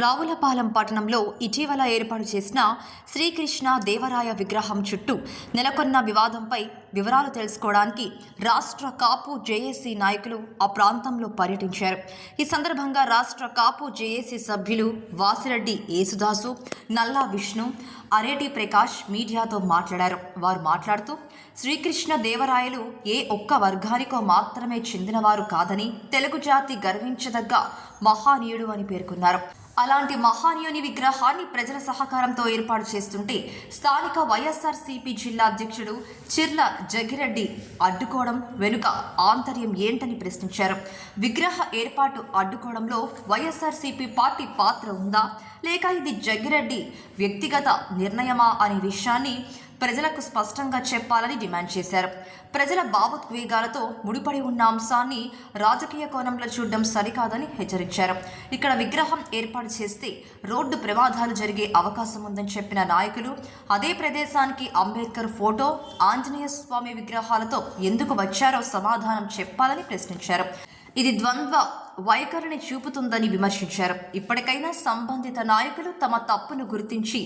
రావులపాలెం పట్టణంలో ఇటీవల ఏర్పాటు చేసిన శ్రీకృష్ణ దేవరాయ విగ్రహం చుట్టూ నెలకొన్న వివాదంపై వివరాలు తెలుసుకోవడానికి రాష్ట్ర కాపు జేఏసీ నాయకులు ఆ ప్రాంతంలో పర్యటించారు. ఈ సందర్భంగా రాష్ట్ర కాపు జేఏసీ సభ్యులు వాసిరెడ్డి యేసుదాసు నల్లా విష్ణు అరేటి ప్రకాష్ మీడియాతో మాట్లాడారు. వారు మాట్లాడుతూ శ్రీకృష్ణ దేవరాయలు ఏ ఒక్క వర్గానికో మాత్రమే చెందినవారు కాదని తెలుగు జాతి గర్వించదగ్గ మహానీయుడు అని పేర్కొన్నారు. అలాంటి మహానీయుని విగ్రహాన్ని ప్రజల సహకారంతో ఏర్పాటు చేస్తుంటే స్థానిక వైఎస్ఆర్సీపీ జిల్లా అధ్యక్షుడు చిర్ల జగిరెడ్డి అడ్డుకోవడం వెనుక ఆంతర్యం ఏంటని ప్రశ్నించారు. విగ్రహ ఏర్పాటు అడ్డుకోవడంలో వైఎస్ఆర్సీపీ పార్టీ పాత్ర ఉందా? లేక ఇది జగిరెడ్డి వ్యక్తిగత నిర్ణయమా అనే విషయాన్ని ప్రజలకు స్పష్టంగా చెప్పాలని డిమాండ్ చేశారు. ప్రజల భావోద్వేగాలతో ముడిపడి ఉన్న అంశాన్ని రాజకీయ కోణంలో చూడడం సరికాదని హెచ్చరించారు. ఇక్కడ విగ్రహం ఏర్పాటు చేస్తే రోడ్డు ప్రమాదాలు జరిగే అవకాశం ఉందని చెప్పిన నాయకులు అదే ప్రదేశానికి అంబేద్కర్ ఫోటో ఆంజనేయ స్వామి విగ్రహాలతో ఎందుకు వచ్చారో సమాధానం చెప్పాలని ప్రశ్నించారు. ఇది ద్వంద్వ వైఖరిని చూపుతుందని విమర్శించారు. ఇప్పటికైనా సంబంధిత నాయకులు తమ తప్పును గుర్తించి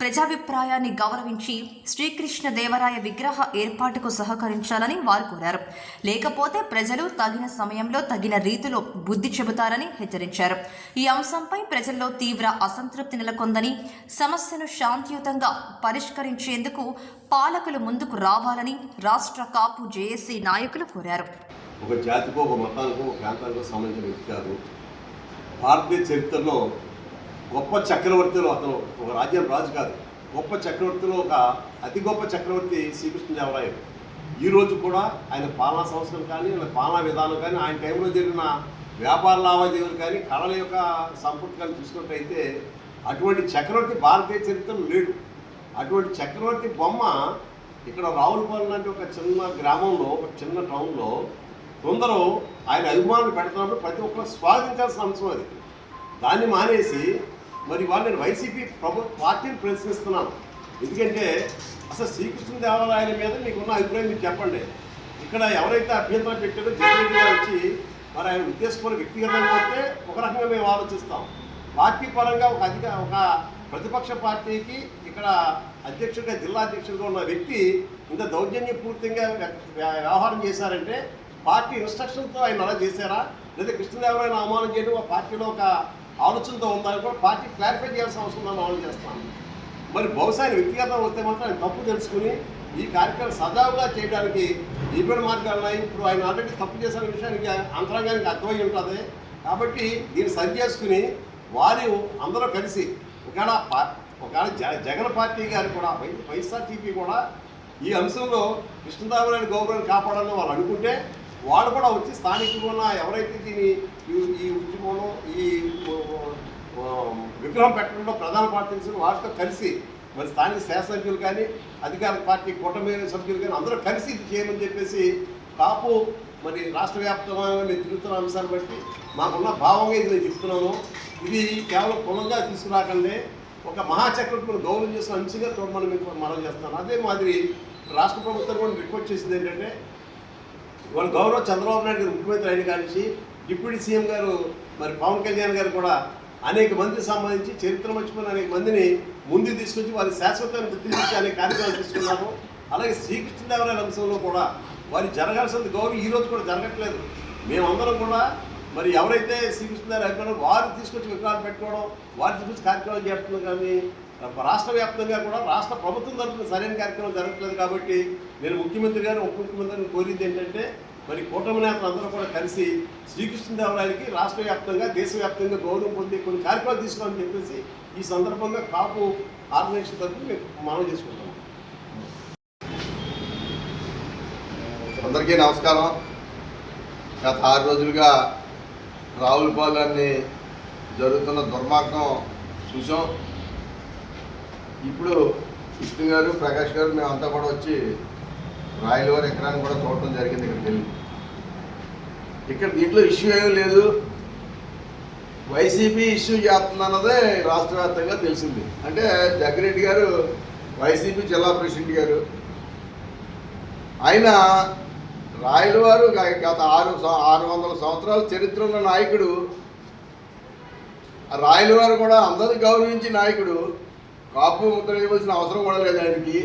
ప్రజాభిప్రాయాన్ని గౌరవించి శ్రీకృష్ణ దేవరాయ విగ్రహ ఏర్పాటుకు సహకరించాలని వారు కోరారు. లేకపోతే ప్రజలు తగిన సమయంలో తగిన రీతిలో బుద్ధి చెబుతారని హెచ్చరించారు. ఈ అంశంపై ప్రజల్లో తీవ్ర అసంతృప్తి నెలకొందని సమస్యను శాంతియుతంగా పరిష్కరించేందుకు పాలకులు ముందుకు రావాలని రాష్ట్ర కాపు జేఏసీ నాయకులు కోరారు. ఒక జాతికో ఒక మతానికో ఒక ప్రాంతానికో సంబంధించిన వ్యక్తి కాదు. భారతీయ చరిత్రలో గొప్ప చక్రవర్తిలో అతను ఒక రాజ్యం రాజు కాదు. గొప్ప చక్రవర్తిలో ఒక అతి గొప్ప చక్రవర్తి శ్రీకృష్ణదేవరాయలు ఈ రోజు కూడా ఆయన పాలనా సంస్థలు కానీ ఆయన పాలనా విధానం కానీ ఆయన టైంలో జరిగిన వ్యాపార లావాదేవీలు కానీ కళల యొక్క సంపూర్తి కానీ చూసుకున్నట్టయితే అటువంటి చక్రవర్తి భారతీయ చరిత్రలో లేడు. అటువంటి చక్రవర్తి బొమ్మ ఇక్కడ రావులపాలెం లాంటి ఒక చిన్న గ్రామంలో ఒక చిన్న టౌన్లో కొందరు ఆయన అభిమానులు పెడుతున్నప్పుడు ప్రతి ఒక్కరు స్వాగతించాల్సిన అంశం అది. దాన్ని మానేసి మరి వాళ్ళు నేను వైసీపీ ప్రభు పార్టీని ప్రశ్నిస్తున్నాను. ఎందుకంటే అసలు శ్రీకృష్ణదేవరాయల మీద మీకున్న అభిప్రాయం మీరు చెప్పండి. ఇక్కడ ఎవరైతే అభ్యంతరం పెట్టారో జగన్ గారు వచ్చి మరి ఆయన ఉద్దేశపూర్వక వ్యక్తిగతంగా వస్తే ఒక రకంగా మేము ఆలోచిస్తాం. పార్టీ పరంగా ఒక అధిక ఒక ప్రతిపక్ష పార్టీకి ఇక్కడ అధ్యక్షుడిగా జిల్లా అధ్యక్షుడిగా ఉన్న వ్యక్తి ఇంత దౌర్జన్యపూర్తిగా వ్యవహారం చేశారంటే పార్టీ ఇన్స్ట్రక్షన్తో ఆయన అలా చేశారా? లేదా కృష్ణదేవరాయన అవమానం చేయడం ఆ పార్టీలో ఒక ఆలోచనతో ఉందని కూడా పార్టీ క్లారిఫై చేయాల్సిన అవసరం ఉందని ఆలోచన చేస్తాను మరి బహుశా ఆయన వ్యక్తిగతం వస్తే మాత్రం ఆయన తప్పు తెలుసుకుని ఈ కార్యక్రమం సజావుగా చేయడానికి ఇబ్బంది మార్గాలు ఉన్నాయి. ఇప్పుడు ఆయన ఆల్రెడీ తప్పు చేసిన విషయానికి అంతరంగానికి అర్థమై ఉంటుంది. కాబట్టి దీన్ని సరి చేసుకుని వారు అందరూ కలిసి ఒకవేళ ఒకవేళ జ- జగన్ పార్టీ గారు కూడా వై వైఎస్ఆర్టీపీ కూడా ఈ అంశంలో కృష్ణదేవరాయల గౌరవాన్ని కాపాడాలని వాళ్ళు అనుకుంటే వాళ్ళు కూడా వచ్చి స్థానికంగా ఉన్న ఎవరైతే దీని ఈ- ఈ ఉద్యమంలో ఈ విగ్రహం పెట్టడంలో ప్రధాన పార్టీ వాళ్ళతో కలిసి మరి స్థానిక శాసనసభ్యులు కానీ అధికార పార్టీ కూటమి సభ్యులు కానీ అందరూ కలిసి ఇది చేయమని చెప్పేసి కాపు మరి రాష్ట్ర వ్యాప్తంగా నేను తిరుగుతున్న అంశాన్ని బట్టి మాకున్న భావంగా ఇది నేను చెప్తున్నాను. ఇది కేవలం కులంగా తీసుకురాకండి. ఒక మహాచక్రవర్తిని గౌరవం చేసిన అంశంగా చూడమని మీకు మనం చేస్తాను. అదే మాదిరి రాష్ట్ర ప్రభుత్వం కూడా రిక్వెస్ట్ చేసింది ఏంటంటే వాళ్ళు గౌరవ చంద్రబాబు నాయుడు గారు ముఖ్యమంత్రి అయిన కానించి డిప్యూటీ సీఎం గారు మరి పవన్ కళ్యాణ్ గారు కూడా అనేక మందికి సంబంధించి చరిత్ర మర్చిపోయిన అనేక మందిని ముందుకు తీసుకొచ్చి వారి శాశ్వతాన్ని గుర్తించి అనేక కార్యక్రమాలు తీసుకున్నాము అలాగే శ్రీకృష్ణదేవరాయల అంశంలో కూడా వారి జరగాల్సిన గౌరవం ఈరోజు కూడా జరగట్లేదు. మేమందరం కూడా మరి ఎవరైతే శ్రీకృష్ణదేవరాయ అభిమానులు వారు తీసుకొచ్చి విగ్రహాలు పెట్టుకోవడం వారు తీసుకొచ్చి కార్యక్రమాలు చేస్తున్నాం కానీ రాష్ట్ర వ్యాప్తంగా కూడా రాష్ట్ర ప్రభుత్వం తరఫున సరైన కార్యక్రమం జరగట్లేదు కాబట్టి నేను ముఖ్యమంత్రి గారు ఉప ముఖ్యమంత్రిని కోరింది ఏంటంటే మరి కూటమి నేతలు అందరూ కూడా కలిసి శ్రీకృష్ణదేవరాయలకి రాష్ట్ర వ్యాప్తంగా దేశవ్యాప్తంగా గౌరవం పొంది కొన్ని కార్యక్రమాలు తీసుకోవాలని చెప్పేసి ఈ సందర్భంగా కాపు ఆర్గనైజేషన్ తరఫున మేము మనం చేసుకుంటాం అందరికీ నమస్కారం. గత ఆరు రోజులుగా రావులపాలెన్ని జరుగుతున్న దుర్మార్గం చూసాం ఇప్పుడు విష్ణు గారు ప్రకాష్ గారు మేమంతా కూడా వచ్చి రాయల వారి ఎకరాన్ని కూడా చూడటం జరిగింది ఇక్కడికి వెళ్ళి ఇక్కడ దీంట్లో ఇష్యూ ఏమీ లేదు. వైసీపీ ఇష్యూ చేస్తుందన్నదే రాష్ట్ర వ్యాప్తంగా తెలిసింది. అంటే జగ్గిరెడ్డి గారు వైసీపీ జిల్లా ప్రెసిడెంట్ గారు ఆయన రాయలవారు వారు గత ఆరు ఆరు వందల సంవత్సరాల చరిత్ర ఉన్న నాయకుడు రాయల వారు కూడా అందరిని గౌరవించి నాయకుడు కాపు ముద్ర ఇవ్వాల్సిన అవసరం కూడా లేదు ఆయనకి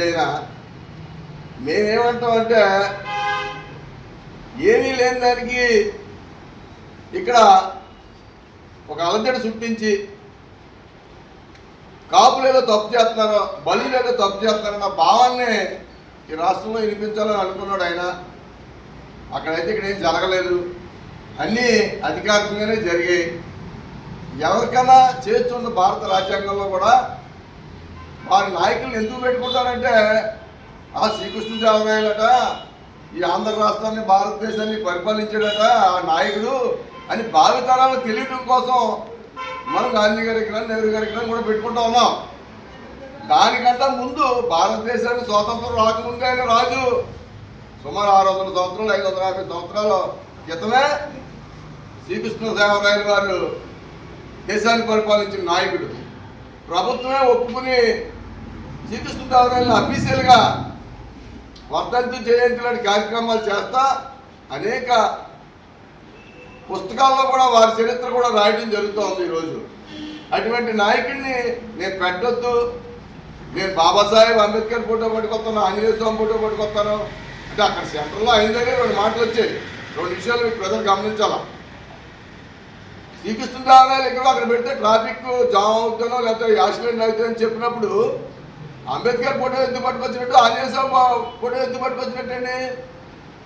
ఆయన మేమేమంటాం మేమేమంటామంటే ఏమీ లేని దానికి ఇక్కడ ఒక అలజడి సృష్టించి కాపులు ఏదో తప్పు చేస్తున్నారో బలి ఏదో తప్పు చేస్తున్నారన్న భావాన్ని ఈ రాష్ట్రంలో వినిపించాలని అనుకున్నాడు ఆయన. అక్కడైతే ఇక్కడ ఏం జరగలేదు. అన్నీ అధికారికంగానే జరిగాయి. ఎవరికైనా చేస్తున్న భారత రాజ్యాంగంలో కూడా వారి నాయకులను ఎందుకు పెట్టుకుంటారంటే ఆ శ్రీకృష్ణదేవరాయలట ఈ ఆంధ్ర రాష్ట్రాన్ని భారతదేశాన్ని పరిపాలించాడట ఆ నాయకుడు అని భావితరాలు తెలియటం కోసం మనం గాంధీ గారి విగ్రహం నెహ్రూ గారి విగ్రహం కూడా పెట్టుకుంటా ఉన్నాం. దానికంటే ముందు భారతదేశానికి స్వాతంత్రం రాకముందే ఆయన రాజు. సుమారు ఆరు వందల సంవత్సరాలు ఐదు వందల యాభై సంవత్సరాల క్రితమే శ్రీకృష్ణదేవరాయలు వారు దేశాన్ని పరిపాలించిన నాయకుడు. ప్రభుత్వమే ఒప్పుకుని శ్రీకృష్ణదేవరాయలను అఫీషియల్గా వర్ధంతి జయంతి లాంటి కార్యక్రమాలు చేస్తా అనేక పుస్తకాల్లో కూడా వారి చరిత్ర కూడా రాయడం జరుగుతోంది ఈరోజు. అటువంటి నాయకుడిని నేను పెట్టొద్దు. నేను బాబాసాహెబ్ అంబేద్కర్ ఫోటో పట్టుకొస్తాను ఆంజనేయ స్వామి ఫోటో పట్టుకొస్తాను. అంటే అక్కడ సెంటర్లో అయిందనే రెండు మాటలు వచ్చాయి రెండు విషయాలు మీకు ప్రజలు గమనించాలా? శ్రీకృష్ణదేవరాయలు ఎక్కడో అక్కడ పెడితే ట్రాఫిక్ జామ్ అవుతానో లేకపోతే యాక్సిడెంట్ అవుతుందని చెప్పినప్పుడు అంబేద్కర్ ఫోటో ఎందుకు పట్టుకొచ్చినట్టు ఆంజనేయ స్వామి ఫోటో ఎందుకు పట్టుకొచ్చినట్టండి?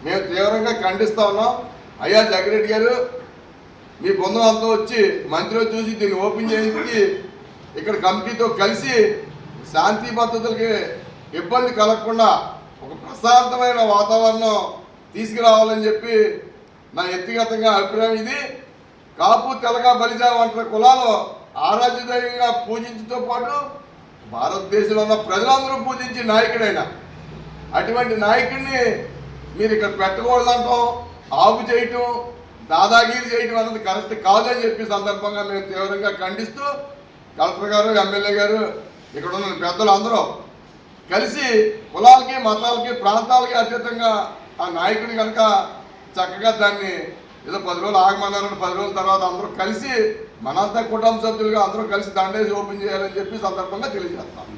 మేము తీవ్రంగా ఖండిస్తా ఉన్నాం. అయ్యా జగరెడ్డి గారు మీ బృందం అంతా వచ్చి మంత్రిలో చూసి దీన్ని ఓపెన్ చేయించి ఇక్కడ కమిటీతో కలిసి శాంతి భద్రతలకి ఇబ్బంది కలగకుండా ఒక ప్రశాంతమైన వాతావరణం తీసుకురావాలని చెప్పి నా వ్యక్తిగతంగా అభిప్రాయం ఇది. కాపు తెలగ బలిజా వంటి కులాలు ఆరాధ్యదైవంగా పూజించడంతో పాటు భారతదేశంలో ఉన్న ప్రజలందరూ పూజించి నాయకుడైన అటువంటి నాయకుడిని మీరు ఇక్కడ పెట్టకూడదంటాం ఆపు చేయటం దాదాగిరి చేయటం అన్నది కరెక్ట్ కాదని చెప్పి సందర్భంగా మేము తీవ్రంగా ఖండిస్తూ కలెక్టర్ గారు ఎమ్మెల్యే గారు ఇక్కడ ఉన్న పెద్దలు అందరూ కలిసి కులాలకి మతాలకి ప్రాంతాలకి అతీతంగా ఆ నాయకుని కనుక చక్కగా దాన్ని ఏదో పది రోజులు ఆగమన్నారని పది రోజుల తర్వాత అందరూ కలిసి మనంతా కుటుంబ సభ్యులుగా అందరూ కలిసి దండేసి ఓపెన్ చేయాలని చెప్పి సందర్భంగా తెలియజేస్తాం.